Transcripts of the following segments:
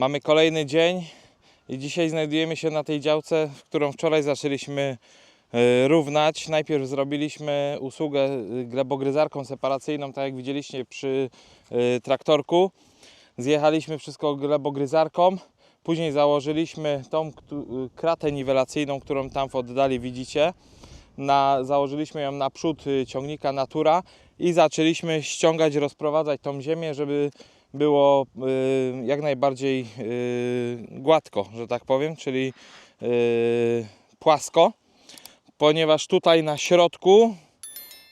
Mamy kolejny dzień i dzisiaj znajdujemy się na tej działce, którą wczoraj zaczęliśmy e, równać. Najpierw zrobiliśmy usługę e, glebogryzarką separacyjną, tak jak widzieliście przy e, traktorku. Zjechaliśmy wszystko glebogryzarką. Później założyliśmy tą kratę niwelacyjną, którą tam w oddali widzicie. Na, założyliśmy ją na przód y, ciągnika Natura i zaczęliśmy ściągać, rozprowadzać tą ziemię, żeby było y, jak najbardziej y, gładko, że tak powiem, czyli y, płasko, ponieważ tutaj na środku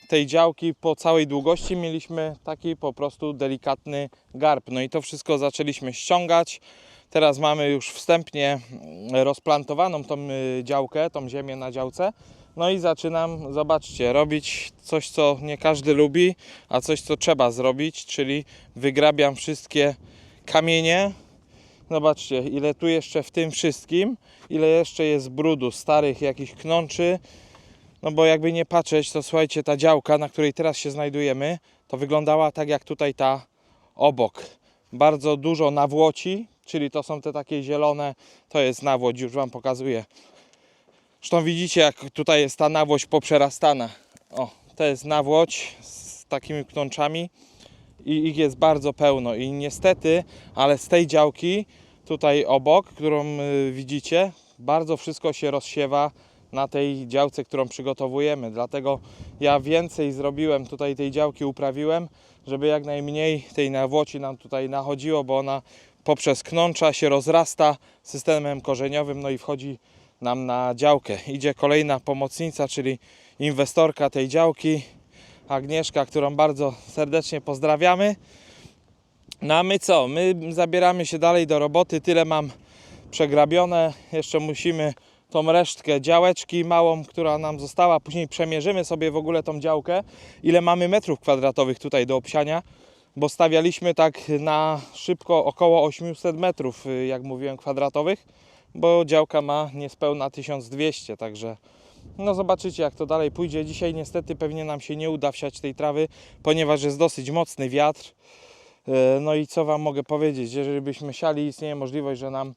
tej działki po całej długości mieliśmy taki po prostu delikatny garb. No i to wszystko zaczęliśmy ściągać. Teraz mamy już wstępnie mm, rozplantowaną tą działkę, tą ziemię na działce. No i zaczynam, zobaczcie, robić coś, co nie każdy lubi, a coś, co trzeba zrobić, czyli wygrabiam wszystkie kamienie. Zobaczcie, ile tu jeszcze w tym wszystkim, ile jeszcze jest brudu, starych jakichś knączy. No bo jakby nie patrzeć, to słuchajcie, ta działka, na której teraz się znajdujemy, to wyglądała tak jak tutaj ta obok. Bardzo dużo nawłoci, czyli to są te takie zielone, to jest nawłoć, już Wam pokazuję. Zresztą widzicie, jak tutaj jest ta nawłoć poprzerastana. O, to jest nawłoć z takimi knączami i ich jest bardzo pełno. I niestety, ale z tej działki tutaj obok, którą y, widzicie, bardzo wszystko się rozsiewa na tej działce, którą przygotowujemy. Dlatego ja więcej zrobiłem tutaj tej działki, uprawiłem, żeby jak najmniej tej nawłoci nam tutaj nachodziło, bo ona poprzez knącza się rozrasta systemem korzeniowym, no i wchodzi nam na działkę. Idzie kolejna pomocnica, czyli inwestorka tej działki, Agnieszka, którą bardzo serdecznie pozdrawiamy. No a my co? My zabieramy się dalej do roboty. Tyle mam przegrabione. Jeszcze musimy tą resztkę działeczki małą, która nam została. Później przemierzymy sobie w ogóle tą działkę, ile mamy metrów kwadratowych tutaj do obsiania, bo stawialiśmy tak na szybko około 800 metrów, y, jak mówiłem, kwadratowych, bo działka ma niespełna 1200, także no zobaczycie jak to dalej pójdzie. Dzisiaj niestety pewnie nam się nie uda wsiać tej trawy, ponieważ jest dosyć mocny wiatr. E, No i co Wam mogę powiedzieć? Jeżeli byśmy siali, istnieje możliwość, że nam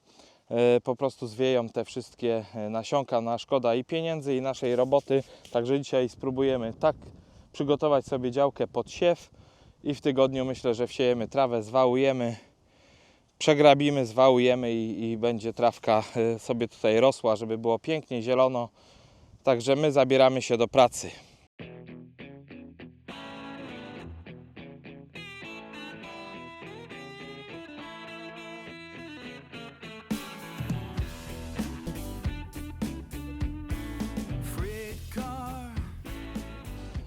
e, po prostu zwieją te wszystkie e, nasionka na szkoda i pieniędzy i naszej roboty. Także dzisiaj spróbujemy tak przygotować sobie działkę pod siew i w tygodniu myślę, że wsiejemy trawę, zwałujemy, przegrabimy, zwałujemy i, i będzie trawka e, sobie tutaj rosła, żeby było pięknie zielono. Także my zabieramy się do pracy.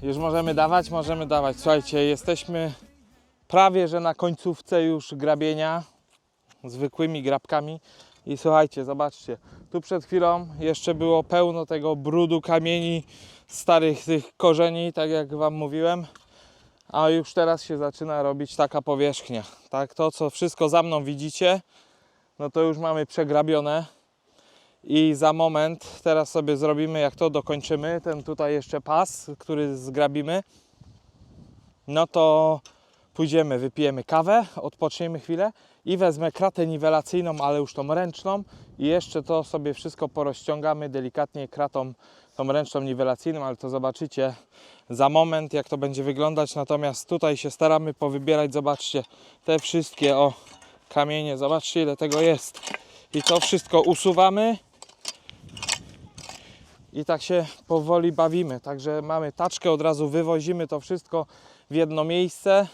Już możemy dawać? Możemy dawać. Słuchajcie, jesteśmy prawie że na końcówce już grabienia zwykłymi grabkami. I słuchajcie, zobaczcie, tu przed chwilą jeszcze było pełno tego brudu, kamieni, starych tych korzeni, tak jak Wam mówiłem. A już teraz się zaczyna robić taka powierzchnia. Tak, to co wszystko za mną widzicie, no to już mamy przegrabione. I za moment teraz sobie zrobimy, jak to dokończymy, ten tutaj jeszcze pas, który zgrabimy. No to pójdziemy, wypijemy kawę, odpoczniemy chwilę i wezmę kratę niwelacyjną, ale już tą ręczną i jeszcze to sobie wszystko porozciągamy delikatnie kratą tą ręczną niwelacyjną, ale to zobaczycie za moment jak to będzie wyglądać. Natomiast tutaj się staramy powybierać, zobaczcie, te wszystkie o kamienie, zobaczcie ile tego jest. I to wszystko usuwamy i tak się powoli bawimy. Także mamy taczkę, od razu wywozimy to wszystko w jedno miejsce.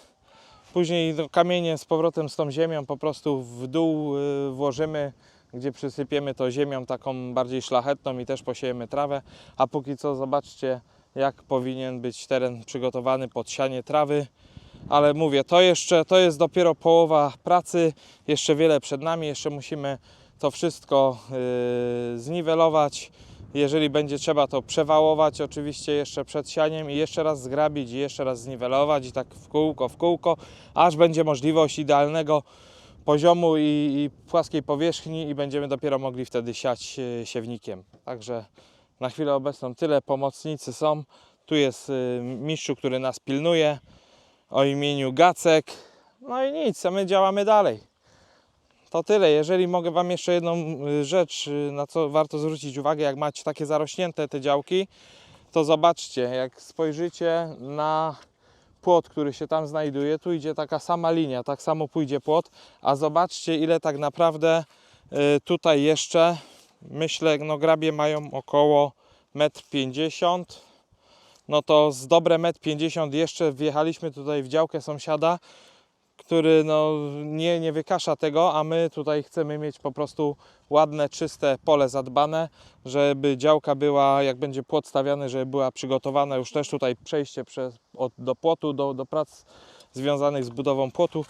Później kamienie z powrotem z tą ziemią po prostu w dół y, włożymy, gdzie przysypiemy to ziemią taką bardziej szlachetną i też posiejemy trawę. A póki co zobaczcie, jak powinien być teren przygotowany pod sianie trawy. Ale mówię, to jeszcze to jest dopiero połowa pracy, jeszcze wiele przed nami, jeszcze musimy to wszystko yy, zniwelować. Jeżeli będzie trzeba, to przewałować oczywiście jeszcze przed sianiem i jeszcze raz zgrabić i jeszcze raz zniwelować i tak w kółko, w kółko, aż będzie możliwość idealnego poziomu i, i płaskiej powierzchni i będziemy dopiero mogli wtedy siać e, siewnikiem. Także na chwilę obecną tyle, pomocnicy są. Tu jest y, mistrzu, który nas pilnuje o imieniu Gacek. No i nic, a my działamy dalej. To tyle. Jeżeli mogę Wam jeszcze jedną y, rzecz, y, na co warto zwrócić uwagę, jak macie takie zarośnięte te działki, to zobaczcie, jak spojrzycie na płot, który się tam znajduje, tu idzie taka sama linia, tak samo pójdzie płot, a zobaczcie ile tak naprawdę y, tutaj jeszcze, myślę, no grabie mają około 1,50 m, no to z dobre 1,50 m jeszcze wjechaliśmy tutaj w działkę sąsiada, który no, nie, nie wykasza tego, a my tutaj chcemy mieć po prostu ładne, czyste pole zadbane, żeby działka była, jak będzie płot stawiany, żeby była przygotowana. Już też tutaj przejście przez, od, do płotu, do, do prac związanych z budową płotu.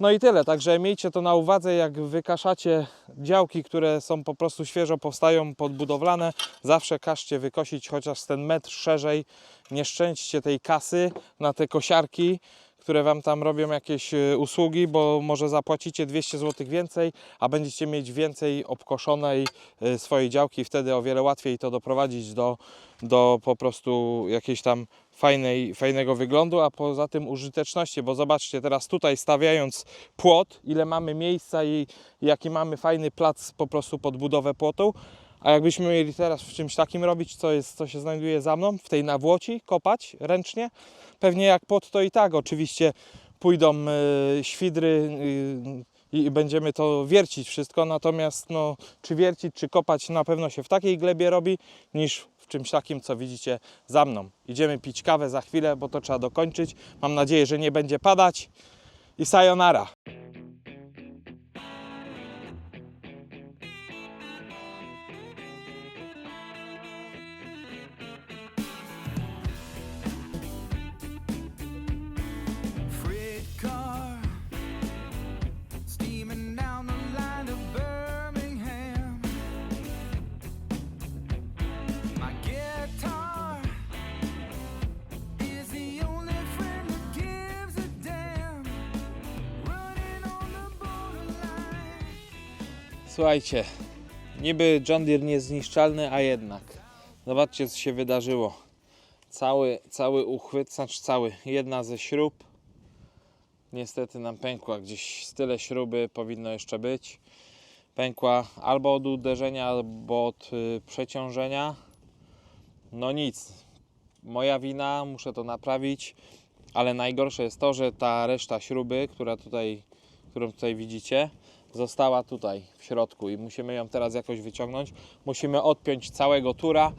No i tyle, także miejcie to na uwadze, jak wykaszacie działki, które są po prostu świeżo powstają, podbudowlane, zawsze każcie wykosić chociaż ten metr szerzej, nie szczęście tej kasy na te kosiarki, które Wam tam robią jakieś e, usługi, bo może zapłacicie 200 zł więcej, a będziecie mieć więcej obkoszonej e, swojej działki, wtedy o wiele łatwiej to doprowadzić do, do po prostu jakiejś tam fajnej, fajnego wyglądu, a poza tym użyteczności, bo zobaczcie teraz tutaj stawiając płot, ile mamy miejsca i jaki mamy fajny plac po prostu pod budowę płotu, a jakbyśmy mieli teraz w czymś takim robić, co, jest, co się znajduje za mną, w tej nawłoci, kopać ręcznie, pewnie jak pod to i tak oczywiście pójdą e, świdry y, i będziemy to wiercić wszystko, natomiast no, czy wiercić, czy kopać na pewno się w takiej glebie robi, niż w czymś takim, co widzicie za mną. Idziemy pić kawę za chwilę, bo to trzeba dokończyć. Mam nadzieję, że nie będzie padać i sayonara. Słuchajcie, niby John Deere niezniszczalny, a jednak. Zobaczcie, co się wydarzyło. Cały, cały uchwyt, znaczy cały, jedna ze śrub niestety nam pękła. Gdzieś tyle śruby powinno jeszcze być. Pękła albo od uderzenia, albo od y, przeciążenia. No nic. Moja wina, muszę to naprawić. Ale najgorsze jest to, że ta reszta śruby, która tutaj, którą tutaj widzicie, została tutaj w środku i musimy ją teraz jakoś wyciągnąć. Musimy odpiąć całego tura,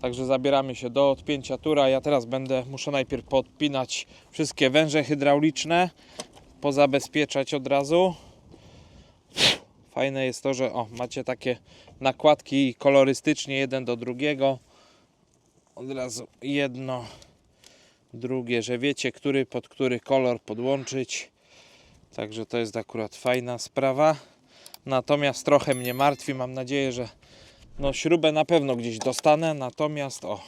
także zabieramy się do odpięcia tura. Ja teraz będę, muszę najpierw podpinać wszystkie węże hydrauliczne, pozabezpieczać od razu. Fajne jest to, że o, macie takie nakładki kolorystycznie jeden do drugiego. Od razu jedno, drugie, że wiecie, który pod który kolor podłączyć. Także to jest akurat fajna sprawa. Natomiast trochę mnie martwi. Mam nadzieję, że no śrubę na pewno gdzieś dostanę. Natomiast o,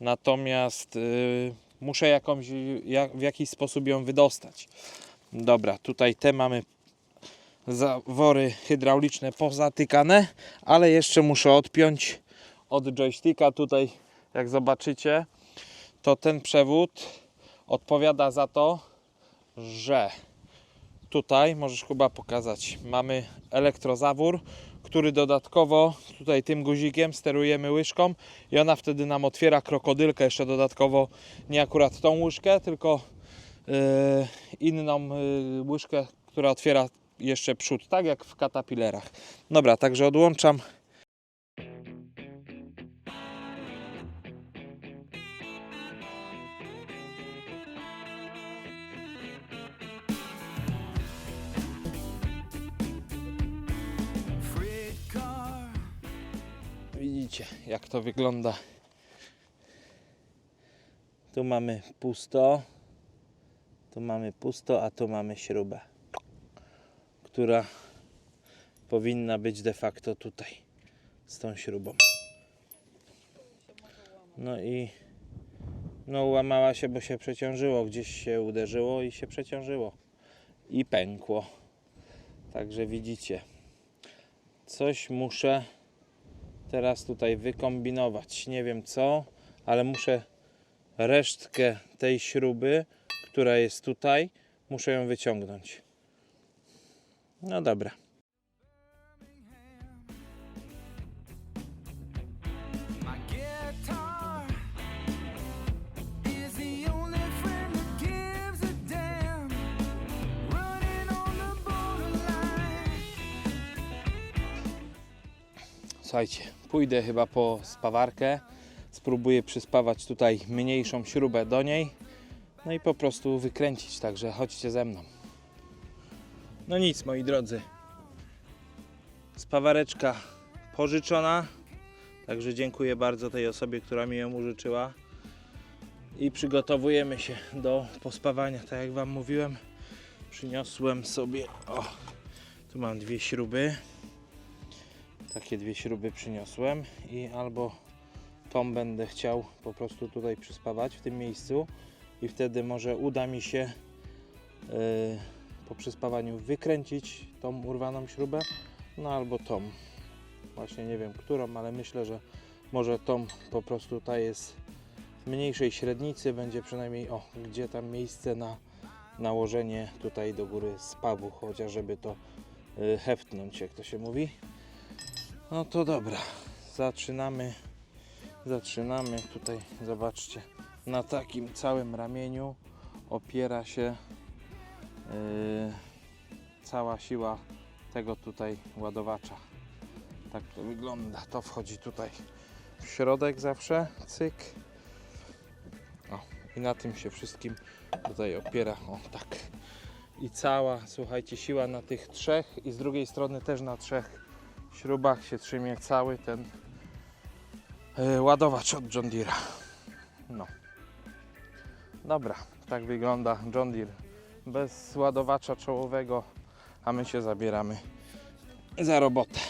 natomiast yy, muszę jakąś, jak, w jakiś sposób ją wydostać. Dobra, tutaj te mamy zawory hydrauliczne pozatykane, ale jeszcze muszę odpiąć od joysticka. Tutaj, jak zobaczycie, to ten przewód odpowiada za to, że tutaj możesz chyba pokazać. Mamy elektrozawór, który dodatkowo tutaj tym guzikiem sterujemy łyżką i ona wtedy nam otwiera krokodylkę jeszcze dodatkowo nie akurat tą łyżkę, tylko yy, inną yy, łyżkę, która otwiera jeszcze przód, tak jak w katapilerach. Dobra, także odłączam. Jak to wygląda. Tu mamy pusto. Tu mamy pusto, a tu mamy śrubę, która powinna być de facto tutaj z tą śrubą. No i no łamała się, bo się przeciążyło, gdzieś się uderzyło i się przeciążyło i pękło. Także widzicie, coś muszę teraz tutaj wykombinować. Nie wiem co, ale muszę resztkę tej śruby, która jest tutaj, muszę ją wyciągnąć. No dobra. Słuchajcie, pójdę chyba po spawarkę, spróbuję przyspawać tutaj mniejszą śrubę do niej, no i po prostu wykręcić, także chodźcie ze mną. No nic, moi drodzy, spawareczka pożyczona, także dziękuję bardzo tej osobie, która mi ją użyczyła i przygotowujemy się do pospawania, tak jak Wam mówiłem. Przyniosłem sobie, o, tu mam dwie śruby. Takie dwie śruby przyniosłem i albo tą będę chciał po prostu tutaj przyspawać w tym miejscu i wtedy może uda mi się yy, po przyspawaniu wykręcić tą urwaną śrubę, no albo tą. Właśnie nie wiem którą, ale myślę, że może tą po prostu ta jest mniejszej średnicy, będzie przynajmniej o, gdzie tam miejsce na nałożenie tutaj do góry spawu, chociaż żeby to y, heftnąć, jak to się mówi. No to dobra, zaczynamy. Zaczynamy tutaj, zobaczcie, na takim całym ramieniu opiera się y, cała siła tego tutaj ładowacza. Tak to wygląda. To wchodzi tutaj w środek zawsze, cyk. O, i na tym się wszystkim tutaj opiera, o tak. I cała, słuchajcie, siła na tych trzech i z drugiej strony też na trzech śrubach się trzymie cały ten e, ładowacz od John Deere'a. No. Dobra, tak wygląda John Deere bez ładowacza czołowego, a my się zabieramy za robotę.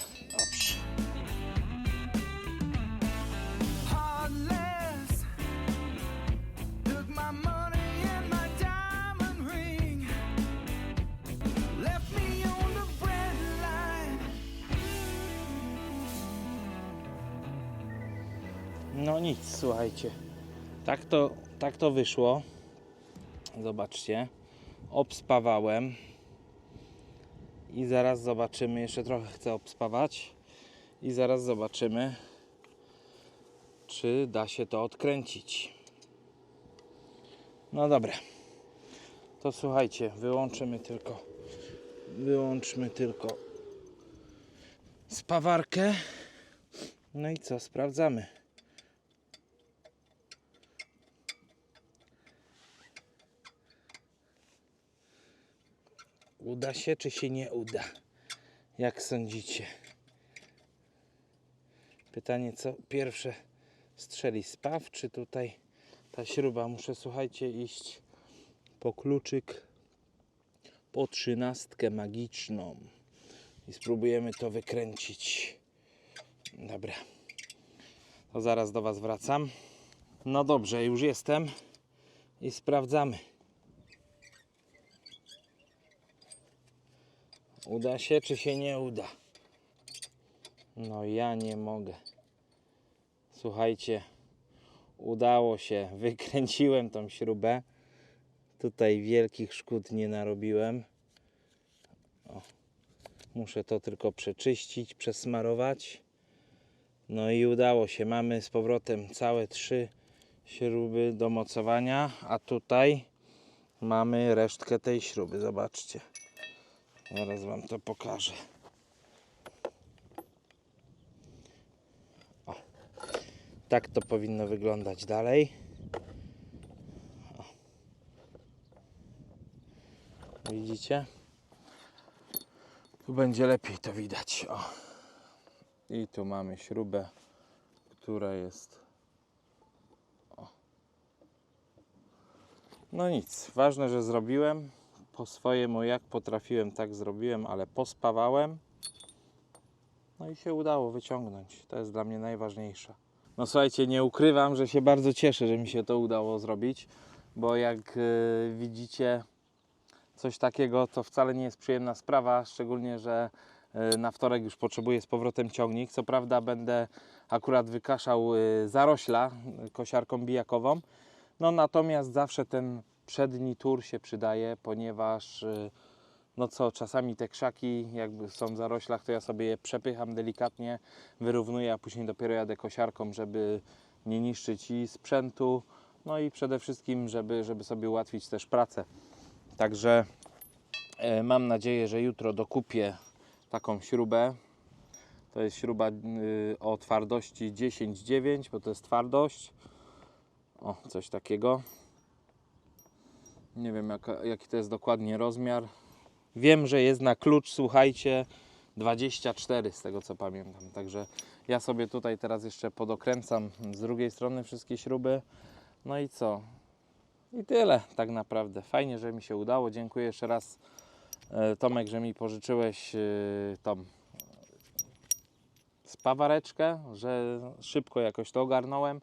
No nic, słuchajcie. Tak to, tak to wyszło. Zobaczcie. Obspawałem. I zaraz zobaczymy. Jeszcze trochę chcę obspawać. I zaraz zobaczymy, czy da się to odkręcić. No dobra. To słuchajcie, wyłączymy tylko. Wyłączmy tylko spawarkę. No i co, sprawdzamy. Uda się, czy się nie uda? Jak sądzicie? Pytanie, co pierwsze strzeli spaw, czy tutaj ta śruba? Muszę, słuchajcie, iść po kluczyk, po trzynastkę magiczną i spróbujemy to wykręcić. Dobra, to zaraz do Was wracam. No dobrze, już jestem i sprawdzamy. Uda się, czy się nie uda? No ja nie mogę. Słuchajcie, udało się. Wykręciłem tą śrubę. Tutaj wielkich szkód nie narobiłem. O, muszę to tylko przeczyścić, przesmarować. No i udało się. Mamy z powrotem całe trzy śruby do mocowania, a tutaj mamy resztkę tej śruby. Zobaczcie. Zaraz Wam to pokażę. O. Tak to powinno wyglądać dalej. O. Widzicie? Tu będzie lepiej to widać. O. I tu mamy śrubę, która jest. O. No nic, ważne, że zrobiłem po swojemu jak potrafiłem, tak zrobiłem, ale pospawałem. No i się udało wyciągnąć. To jest dla mnie najważniejsze. No słuchajcie, nie ukrywam, że się bardzo cieszę, że mi się to udało zrobić, bo jak y, widzicie, coś takiego to wcale nie jest przyjemna sprawa, szczególnie, że y, na wtorek już potrzebuję z powrotem ciągnik. Co prawda będę akurat wykaszał y, zarośla kosiarką bijakową, no natomiast zawsze ten przedni tur się przydaje, ponieważ y, no co, czasami te krzaki jakby są w zaroślach, to ja sobie je przepycham delikatnie, wyrównuję, a później dopiero jadę kosiarką, żeby nie niszczyć i sprzętu, no i przede wszystkim, żeby, żeby sobie ułatwić też pracę. Także e, mam nadzieję, że jutro dokupię taką śrubę, To jest śruba y, o twardości 10,9, bo to jest twardość. O, coś takiego. Nie wiem jaki to jest dokładnie rozmiar. Wiem, że jest na klucz, słuchajcie, 24 z tego co pamiętam. Także ja sobie tutaj teraz jeszcze podokręcam z drugiej strony wszystkie śruby. No i co? I tyle tak naprawdę. Fajnie, że mi się udało. Dziękuję jeszcze raz e, Tomek, że mi pożyczyłeś e, tą spawareczkę, że szybko jakoś to ogarnąłem.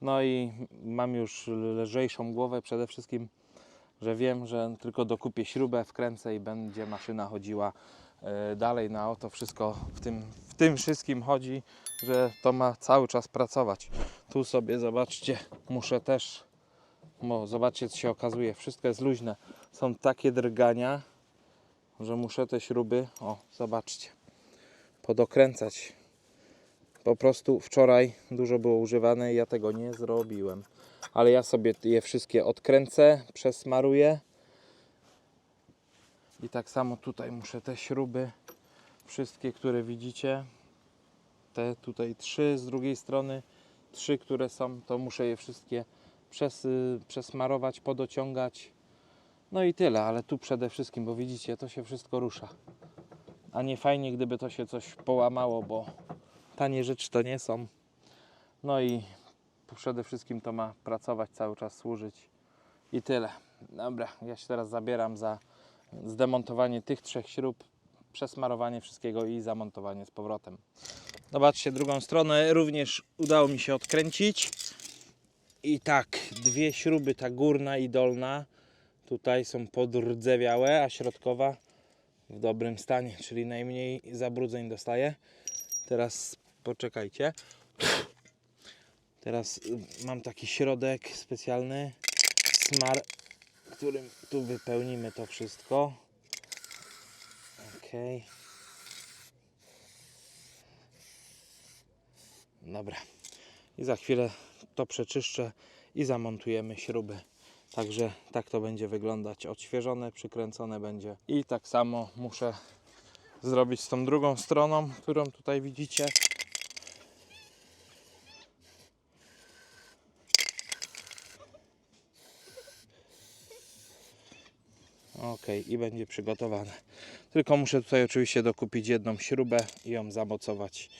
No i mam już lżejszą głowę przede wszystkim, że wiem, że tylko dokupię śrubę, wkręcę i będzie maszyna chodziła e, dalej. No o to wszystko w tym, w tym wszystkim chodzi, że to ma cały czas pracować. Tu sobie zobaczcie, muszę też, bo zobaczcie co się okazuje, wszystko jest luźne. Są takie drgania, że muszę te śruby, o zobaczcie, podokręcać. Po prostu wczoraj dużo było używane i ja tego nie zrobiłem. Ale ja sobie je wszystkie odkręcę, przesmaruję. I tak samo tutaj muszę te śruby, wszystkie, które widzicie, te tutaj trzy z drugiej strony, trzy, które są, to muszę je wszystkie przes, przesmarować, podociągać. No i tyle, ale tu przede wszystkim, bo widzicie, to się wszystko rusza. A nie fajnie, gdyby to się coś połamało, bo tanie rzeczy to nie są. No i przede wszystkim to ma pracować, cały czas służyć. I tyle. Dobra, ja się teraz zabieram za zdemontowanie tych trzech śrub, przesmarowanie wszystkiego i zamontowanie z powrotem. Zobaczcie, drugą stronę również udało mi się odkręcić. I tak, dwie śruby, ta górna i dolna, tutaj są podrdzewiałe, a środkowa w dobrym stanie, czyli najmniej zabrudzeń dostaje. Teraz poczekajcie. Teraz y, mam taki środek specjalny, smar, którym tu wypełnimy to wszystko. Ok. Dobra. I za chwilę to przeczyszczę i zamontujemy śruby. Także tak to będzie wyglądać. Odświeżone, przykręcone będzie. I tak samo muszę zrobić z tą drugą stroną, którą tutaj widzicie. Ok, i będzie przygotowane. Tylko muszę tutaj oczywiście dokupić jedną śrubę i ją zamocować.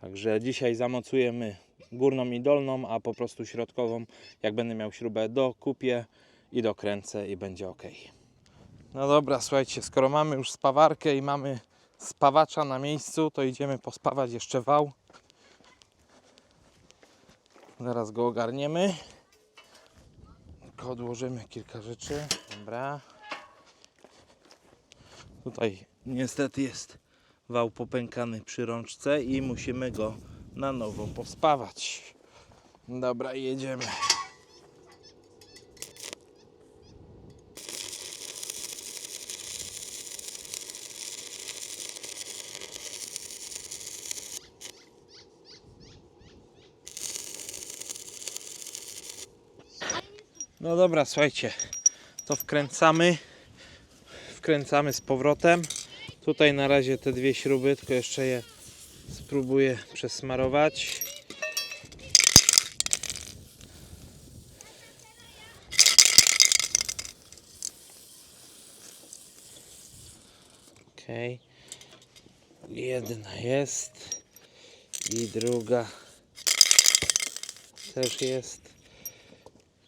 Także dzisiaj zamocujemy górną i dolną, a po prostu środkową. Jak będę miał śrubę, dokupię i dokręcę i będzie ok. No dobra, słuchajcie, skoro mamy już spawarkę i mamy spawacza na miejscu, to idziemy pospawać jeszcze wał. Zaraz go ogarniemy. Tylko odłożymy kilka rzeczy. Dobra. Tutaj niestety jest wał popękany przy rączce i musimy go na nowo pospawać. Dobra, jedziemy. No dobra, słuchajcie, to wkręcamy. Wkręcamy z powrotem. Tutaj na razie te dwie śruby, tylko jeszcze je spróbuję przesmarować. Ok. Jedna jest i druga też jest.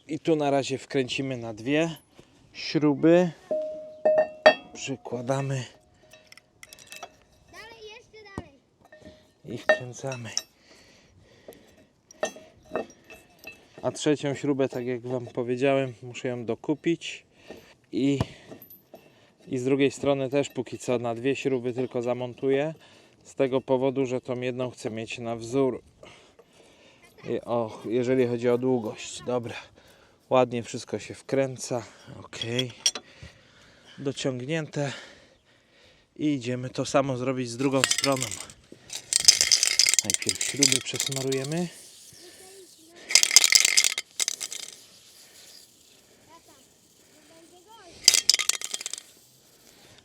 I tu na razie wkręcimy na dwie śruby. Przykładamy Dalej, jeszcze dalej. i wkręcamy. A trzecią śrubę, tak jak Wam powiedziałem, muszę ją dokupić i, i z drugiej strony też póki co na dwie śruby tylko zamontuję. Z tego powodu, że tą jedną chcę mieć na wzór. I, o, jeżeli chodzi o długość. Dobra. Ładnie wszystko się wkręca. Ok. Dociągnięte. I idziemy to samo zrobić z drugą stroną. Najpierw śruby przesmarujemy.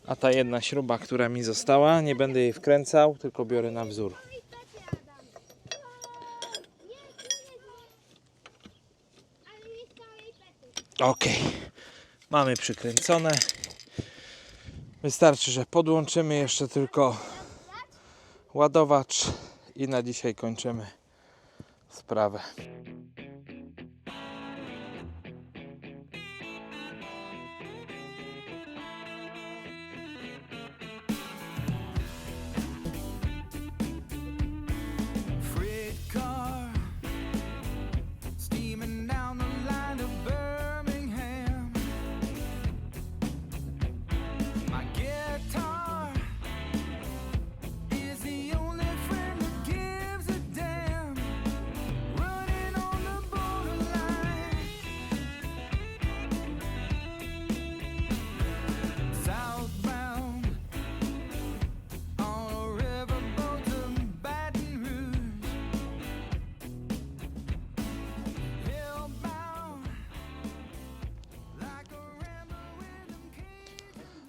A ta jedna śruba, która mi została, nie będę jej wkręcał, tylko biorę na wzór. Ok, mamy przykręcone. Wystarczy, że podłączymy jeszcze tylko ładowacz i na dzisiaj kończymy sprawę.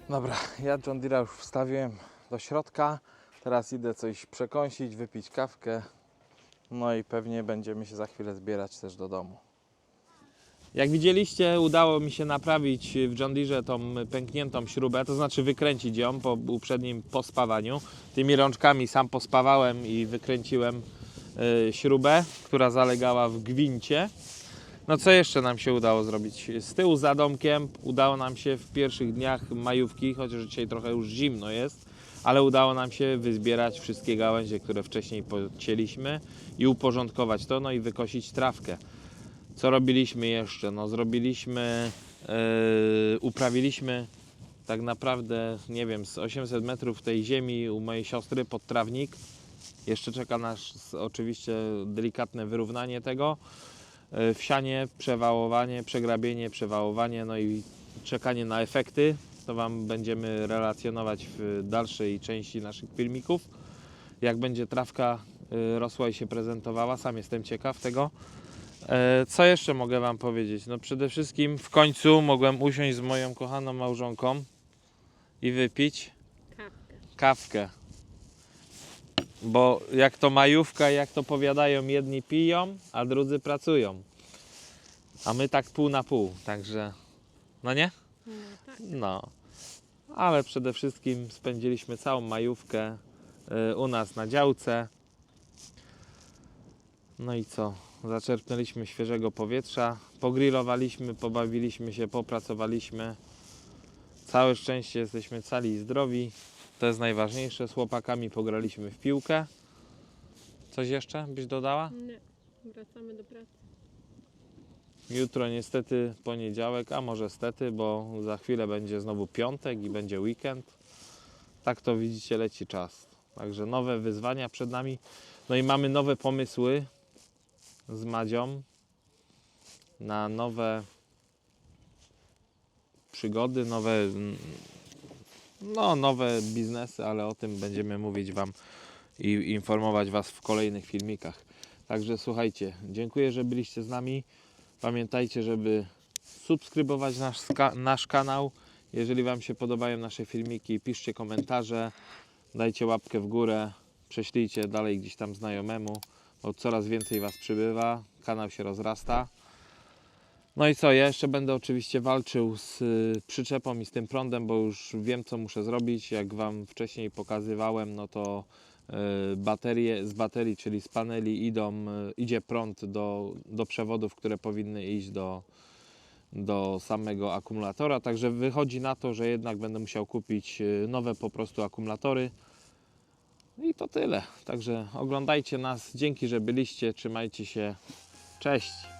Dobra, ja John Deere'a już wstawiłem do środka. Teraz idę coś przekąsić, wypić kawkę. No i pewnie będziemy się za chwilę zbierać też do domu. Jak widzieliście, udało mi się naprawić w John Deere tą pękniętą śrubę, to znaczy wykręcić ją po uprzednim pospawaniu. Tymi rączkami sam pospawałem i wykręciłem y, śrubę, która zalegała w gwincie. No co jeszcze nam się udało zrobić? Z tyłu za domkiem udało nam się w pierwszych dniach majówki, chociaż dzisiaj trochę już zimno jest, ale udało nam się wyzbierać wszystkie gałęzie, które wcześniej pocięliśmy i uporządkować to, no i wykosić trawkę. Co robiliśmy jeszcze? No zrobiliśmy, yy, uprawiliśmy tak naprawdę, nie wiem, z 800 metrów tej ziemi u mojej siostry pod trawnik. Jeszcze czeka nas oczywiście delikatne wyrównanie tego. Yy, Wsianie, przewałowanie, przegrabienie, przewałowanie, no i czekanie na efekty. To Wam będziemy relacjonować w dalszej części naszych filmików. Jak będzie trawka yy, rosła i się prezentowała, sam jestem ciekaw tego. E, Co jeszcze mogę Wam powiedzieć? No przede wszystkim w końcu mogłem usiąść z moją kochaną małżonką i wypić Kawkę. kawkę. Bo jak to majówka, jak to powiadają, jedni piją, a drudzy pracują. A my tak pół na pół, także no nie? No. Ale przede wszystkim spędziliśmy całą majówkę y, u nas na działce. No i co? Zaczerpnęliśmy świeżego powietrza, pogrillowaliśmy, pobawiliśmy się, popracowaliśmy. Całe szczęście jesteśmy cali i zdrowi. To jest najważniejsze. Z chłopakami pograliśmy w piłkę. Coś jeszcze byś dodała? Nie. Wracamy do pracy. Jutro niestety poniedziałek, a może stety, bo za chwilę będzie znowu piątek i będzie weekend. Tak to widzicie, leci czas. Także nowe wyzwania przed nami. No i mamy nowe pomysły z Madzią na nowe przygody, nowe no, nowe biznesy, ale o tym będziemy mówić Wam i informować Was w kolejnych filmikach. Także słuchajcie, dziękuję, że byliście z nami. Pamiętajcie, żeby subskrybować nasz, nasz kanał. Jeżeli Wam się podobają nasze filmiki, piszcie komentarze, dajcie łapkę w górę, prześlijcie dalej gdzieś tam znajomemu, bo coraz więcej Was przybywa, kanał się rozrasta. No i co, ja jeszcze będę oczywiście walczył z y, przyczepą i z tym prądem, bo już wiem co muszę zrobić. Jak Wam wcześniej pokazywałem, no to y, baterie, z baterii, czyli z paneli idą, y, idzie prąd do, do przewodów, które powinny iść do, do samego akumulatora. Także wychodzi na to, że jednak będę musiał kupić nowe po prostu akumulatory. I to tyle. Także oglądajcie nas. Dzięki, że byliście. Trzymajcie się. Cześć.